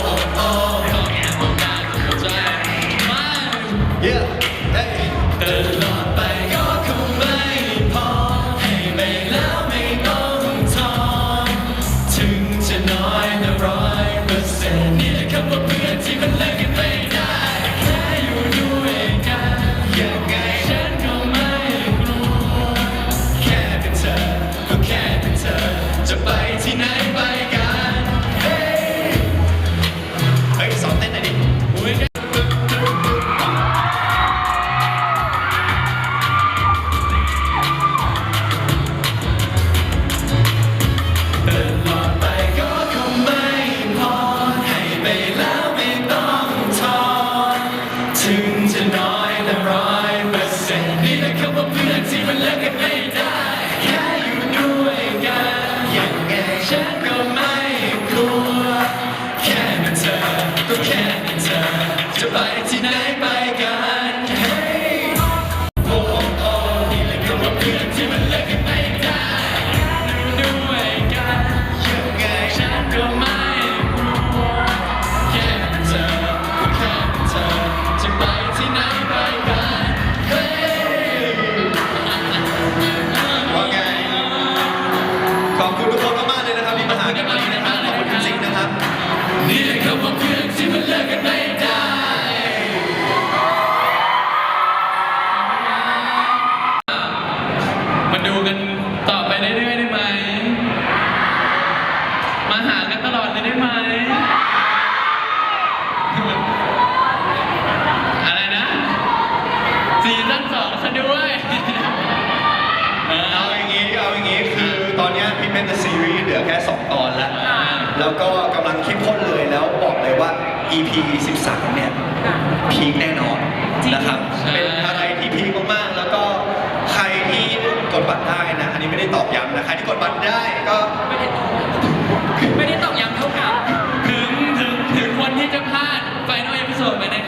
oh, oh. เลยนะครับที่มาหากันวันนี้นะครับขอบคุณจริงๆนะครับ นี่แหละคำว่าเพื่อนที่มันเลิกกันไม่ได้มาดูกันต่อไปเรื่อยๆได้ไหม มาหากันตลอดเลยได้ไหม อะไรนะซีซั่นสองซะด้วย เออเอาอย่างนี้เอาอย่างนี้คือตอนเนี้ย เป็นซีรีส์เหลือแค่ 2 ตอนแล้ว แล้วก็กำลังเข้มข้นเลยแล้วบอกเลยว่า EP 13 เนี่ย พีคแน่นอนนะครับ เป็นอะไรที่พีคมากๆ แล้วก็ใครที่กดบัตรได้นะ อันนี้ไม่ได้ตอบย้ำนะ ใครที่กดบัตรได้ก็ ไม่ได้ตอบย้ำเท่ากับ ถึงถึงถึงคนที่จะพลาดไฟนอลเอพิโซดไปนะครั